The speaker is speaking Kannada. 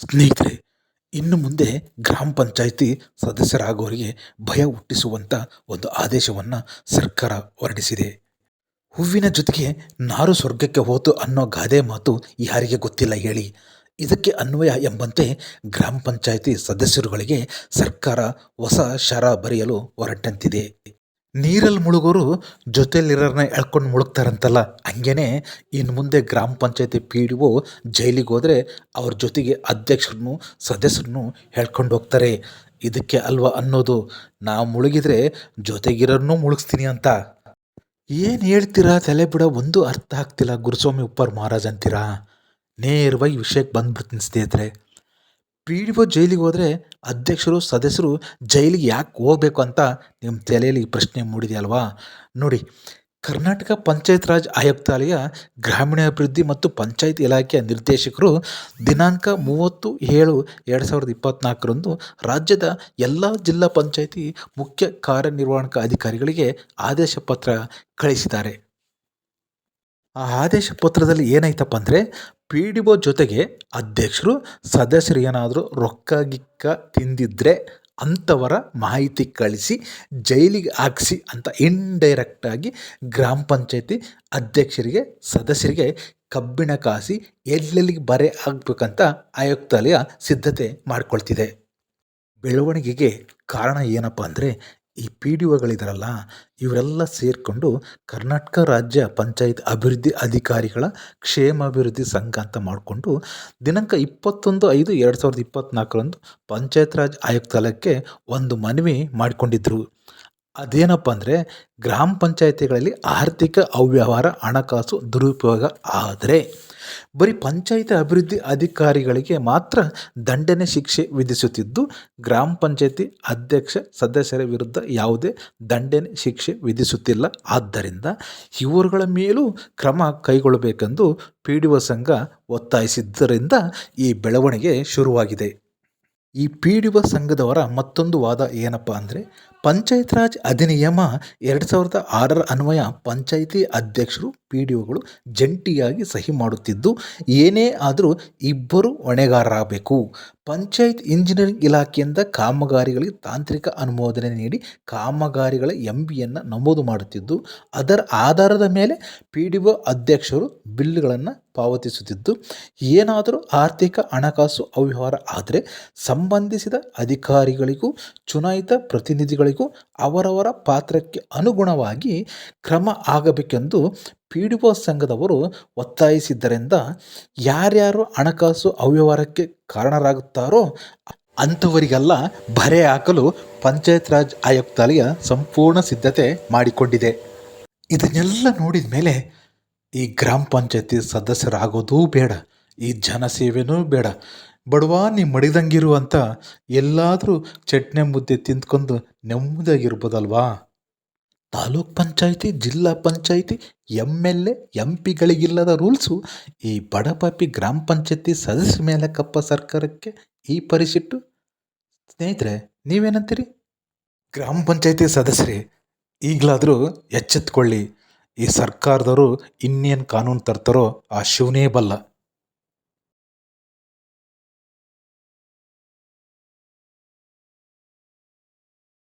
ಸ್ನೇಹಿತರೆ, ಇನ್ನು ಮುಂದೆ ಗ್ರಾಮ ಪಂಚಾಯಿತಿ ಸದಸ್ಯರಾಗೋರಿಗೆ ಭಯ ಹುಟ್ಟಿಸುವಂಥ ಒಂದು ಆದೇಶವನ್ನು ಸರ್ಕಾರ ಹೊರಡಿಸಿದೆ. ಹೂವಿನ ಜೊತೆಗೆ ನಾರು ಸ್ವರ್ಗಕ್ಕೆ ಹೋತು ಅನ್ನೋ ಗಾದೆ ಮಾತು ಯಾರಿಗೆ ಗೊತ್ತಿಲ್ಲ ಹೇಳಿ. ಇದಕ್ಕೆ ಅನ್ವಯ ಎಂಬಂತೆ ಗ್ರಾಮ ಪಂಚಾಯಿತಿ ಸದಸ್ಯರುಗಳಿಗೆ ಸರ್ಕಾರ ಹೊಸ ಶರ ಬರೆಯಲು ಹೊರಟಂತಿದೆ ನೀರಲ್ಲಿ ಮುಳುಗೋರು ಜೊತೆಯಲ್ಲಿರೋರನ್ನ ಎಳ್ಕೊಂಡು ಮುಳುಗ್ತಾರಂತಲ್ಲ. ಹಂಗೇನೆ ಇನ್ನು ಮುಂದೆ ಗ್ರಾಮ ಪಂಚಾಯತಿ ಪಿ ಡಿ ಒ ಜೈಲಿಗೆ ಹೋದರೆ ಅವ್ರ ಜೊತೆಗೆ ಅಧ್ಯಕ್ಷರನ್ನು ಸದಸ್ಯರನ್ನು ಹೇಳ್ಕೊಂಡು ಹೋಗ್ತಾರೆ. ಇದಕ್ಕೆ ಅಲ್ವಾ ಅನ್ನೋದು? ನಾವು ಮುಳುಗಿದರೆ ಜೊತೆಗಿರೋರನ್ನೂ ಮುಳುಗಿಸ್ತೀನಿ ಅಂತ. ಏನು ಹೇಳ್ತೀರಾ ತಲೆ ಬಿಡ ಒಂದು ಅರ್ಥ ಆಗ್ತಿಲ್ಲ ಗುರುಸ್ವಾಮಿ ಉಪ್ಪರ್ ಮಹಾರಾಜ್ ಅಂತೀರಾ? ನೇರವಾಗಿ ವಿಷಯಕ್ಕೆ ಬಂದ್ಬಿಡ್ತೀನಿ ಸ್ನೇಹಿತರೆ. ಪಿ ಡಿ ಒ ಜೈಲಿಗೆ ಹೋದರೆ ಅಧ್ಯಕ್ಷರು, ಸದಸ್ಯರು ಜೈಲಿಗೆ ಯಾಕೆ ಹೋಗಬೇಕು ಅಂತ ನಿಮ್ಮ ತಲೆಯಲ್ಲಿ ಪ್ರಶ್ನೆ ಮೂಡಿದೆಯಲ್ವಾ? ನೋಡಿ, ಕರ್ನಾಟಕ ಪಂಚಾಯತ್ ರಾಜ್ ಆಯುಕ್ತಾಲಯ, ಗ್ರಾಮೀಣಾಭಿವೃದ್ಧಿ ಮತ್ತು ಪಂಚಾಯತ್ ಇಲಾಖೆಯ ನಿರ್ದೇಶಕರು ದಿನಾಂಕ ಮೂವತ್ತು ಏಳು ಎರಡು ಸಾವಿರದ ಇಪ್ಪತ್ತ್ನಾಲ್ಕರಂದು ರಾಜ್ಯದ ಎಲ್ಲ ಜಿಲ್ಲಾ ಪಂಚಾಯಿತಿ ಮುಖ್ಯ ಕಾರ್ಯನಿರ್ವಾಹಕ ಅಧಿಕಾರಿಗಳಿಗೆ ಆದೇಶ ಪತ್ರ ಕಳಿಸಿದ್ದಾರೆ. ಆ ಆದೇಶ ಪತ್ರದಲ್ಲಿ ಏನೈತಪ್ಪ ಅಂದರೆ ಪಿ ಡಿ ಒ ಜೊತೆಗೆ ಅಧ್ಯಕ್ಷರು, ಸದಸ್ಯರು ಏನಾದರೂ ರೊಕ್ಕ ಗಿಕ್ಕ ತಿಂದಿದ್ರೆ ಅಂಥವರ ಮಾಹಿತಿ ಕಳಿಸಿ, ಜೈಲಿಗೆ ಹಾಕಿಸಿ ಅಂತ ಇಂಡೈರೆಕ್ಟಾಗಿ ಗ್ರಾಮ ಪಂಚಾಯತಿ ಅಧ್ಯಕ್ಷರಿಗೆ, ಸದಸ್ಯರಿಗೆ ಕಬ್ಬಿಣ ಕಾಸಿ ಎಲ್ಲೆಲ್ಲಿಗೆ ಬರೆ ಆಗಬೇಕಂತ ಆಯುಕ್ತಾಲಯ ಸಿದ್ಧತೆ ಮಾಡಿಕೊಳ್ತಿದೆ. ಬೆಳವಣಿಗೆಗೆ ಕಾರಣ ಏನಪ್ಪ ಅಂದರೆ ಈ ಪಿ ಡಿ ಒಗಳಿದಾರಲ್ಲ, ಇವರೆಲ್ಲ ಸೇರಿಕೊಂಡು ಕರ್ನಾಟಕ ರಾಜ್ಯ ಪಂಚಾಯತ್ ಅಭಿವೃದ್ಧಿ ಅಧಿಕಾರಿಗಳ ಕ್ಷೇಮಾಭಿವೃದ್ಧಿ ಸಂಘ ಅಂತ ಮಾಡಿಕೊಂಡು ದಿನಾಂಕ ಇಪ್ಪತ್ತೊಂದು ಐದು ಎರಡು ಸಾವಿರದ ಇಪ್ಪತ್ತ್ನಾಲ್ಕರಂದು ಪಂಚಾಯತ್ ರಾಜ್ ಆಯುಕ್ತಾಲಯಕ್ಕೆ ಒಂದು ಮನವಿ ಮಾಡಿಕೊಂಡಿದ್ದರು ಅದೇನಪ್ಪ ಅಂದರೆ ಗ್ರಾಮ ಪಂಚಾಯಿತಿಗಳಲ್ಲಿ ಆರ್ಥಿಕ ಅವ್ಯವಹಾರ ಹಣಕಾಸು ದುರುಪಯೋಗ ಆದರೆ ಬರೀ ಪಂಚಾಯಿತಿ ಅಭಿವೃದ್ಧಿ ಅಧಿಕಾರಿಗಳಿಗೆ ಮಾತ್ರ ದಂಡನೆ ಶಿಕ್ಷೆ ವಿಧಿಸುತ್ತಿದ್ದು ಗ್ರಾಮ ಪಂಚಾಯಿತಿ ಅಧ್ಯಕ್ಷ ಸದಸ್ಯರ ವಿರುದ್ಧ ಯಾವುದೇ ದಂಡನೆ ಶಿಕ್ಷೆ ವಿಧಿಸುತ್ತಿಲ್ಲ. ಆದ್ದರಿಂದ ಇವರುಗಳ ಮೇಲೂ ಕ್ರಮ ಕೈಗೊಳ್ಳಬೇಕೆಂದು ಪಿ ಡಿ ಒ ಸಂಘ ಒತ್ತಾಯಿಸಿದ್ದರಿಂದ ಈ ಬೆಳವಣಿಗೆ ಶುರುವಾಗಿದೆ. ಈ ಪಿ ಡಿ ಒ ಸಂಘದವರ ಮತ್ತೊಂದು ವಾದ ಏನಪ್ಪ ಅಂದರೆ ಪಂಚಾಯತ್ ರಾಜ್ ಅಧಿನಿಯಮ ಎರಡು ಸಾವಿರದ ಆರರ ಅನ್ವಯ ಪಂಚಾಯಿತಿ ಅಧ್ಯಕ್ಷರು ಪಿ ಡಿ ಒಗಳು ಜಂಟಿಯಾಗಿ ಸಹಿ ಮಾಡುತ್ತಿದ್ದು, ಏನೇ ಆದರೂ ಇಬ್ಬರು ಹೊಣೆಗಾರರಾಗಬೇಕು. ಪಂಚಾಯತ್ ಇಂಜಿನಿಯರಿಂಗ್ ಇಲಾಖೆಯಿಂದ ಕಾಮಗಾರಿಗಳಿಗೆ ತಾಂತ್ರಿಕ ಅನುಮೋದನೆ ನೀಡಿ ಕಾಮಗಾರಿಗಳ ಎಂ ಬಿಯನ್ನು ನಮೂದು ಮಾಡುತ್ತಿದ್ದು, ಅದರ ಆಧಾರದ ಮೇಲೆ ಪಿ ಡಿ ಒ ಅಧ್ಯಕ್ಷರು ಬಿಲ್ಗಳನ್ನು ಪಾವತಿಸುತ್ತಿದ್ದು, ಏನಾದರೂ ಆರ್ಥಿಕ ಹಣಕಾಸು ಅವ್ಯವಹಾರ ಆದರೆ ಸಂಬಂಧಿಸಿದ ಅಧಿಕಾರಿಗಳಿಗೂ ಚುನಾಯಿತ ಪ್ರತಿನಿಧಿಗಳಿಗೂ ಅವರವರ ಪಾತ್ರಕ್ಕೆ ಅನುಗುಣವಾಗಿ ಕ್ರಮ ಆಗಬೇಕೆಂದು ಪಿ ಡಿ ಒ ಸಂಘದವರು ಒತ್ತಾಯಿಸಿದ್ದರಿಂದ ಯಾರ್ಯಾರು ಹಣಕಾಸು ಅವ್ಯವಹಾರಕ್ಕೆ ಕಾರಣರಾಗುತ್ತಾರೋ ಅಂಥವರಿಗೆಲ್ಲ ಬರೆ ಹಾಕಲು ಪಂಚಾಯತ್ ರಾಜ್ ಆಯುಕ್ತಾಲಯ ಸಂಪೂರ್ಣ ಸಿದ್ಧತೆ ಮಾಡಿಕೊಂಡಿದೆ. ಇದನ್ನೆಲ್ಲ ನೋಡಿದ ಮೇಲೆ ಈ ಗ್ರಾಮ ಪಂಚಾಯತಿ ಸದಸ್ಯರಾಗೋದೂ ಬೇಡ, ಈ ಜನಸೇವೆನೂ ಬೇಡ. ಬಡವ ನೀ ಮಡಿದಂಗಿರು ಅಂತ ಎಲ್ಲಾದರೂ ಚಟ್ನೆ ಮುದ್ದೆ ತಿಂದ್ಕೊಂಡು ನೆಮ್ಮದಿಯಾಗಿರ್ಬೋದಲ್ವಾ? Taluk panchayat, zilla panchayat M L A M ಪಿಗಳಿಗಿಲ್ಲದ rules ಈ ಬಡಪಾಪಿ ಗ್ರಾಮ ಪಂಚಾಯತಿ ಸದಸ್ಯ ಮೇಲೆ ಕಪ್ಪ ಸರ್ಕಾರಕ್ಕೆ ಈ ಪರಿಸಿಟ್ಟು. ಸ್ನೇಹಿತರೆ, ನೀವೇನಂತೀರಿ? ಗ್ರಾಮ ಪಂಚಾಯತಿ ಸದಸ್ಯರೇ, ಈಗಲಾದರೂ ಎಚ್ಚೆತ್ಕೊಳ್ಳಿ. ಈ ಸರ್ಕಾರದವರು ಇನ್ನೇನು ಕಾನೂನು ತರ್ತಾರೋ ಆ ಶಿವನೇ ಬಲ್ಲ.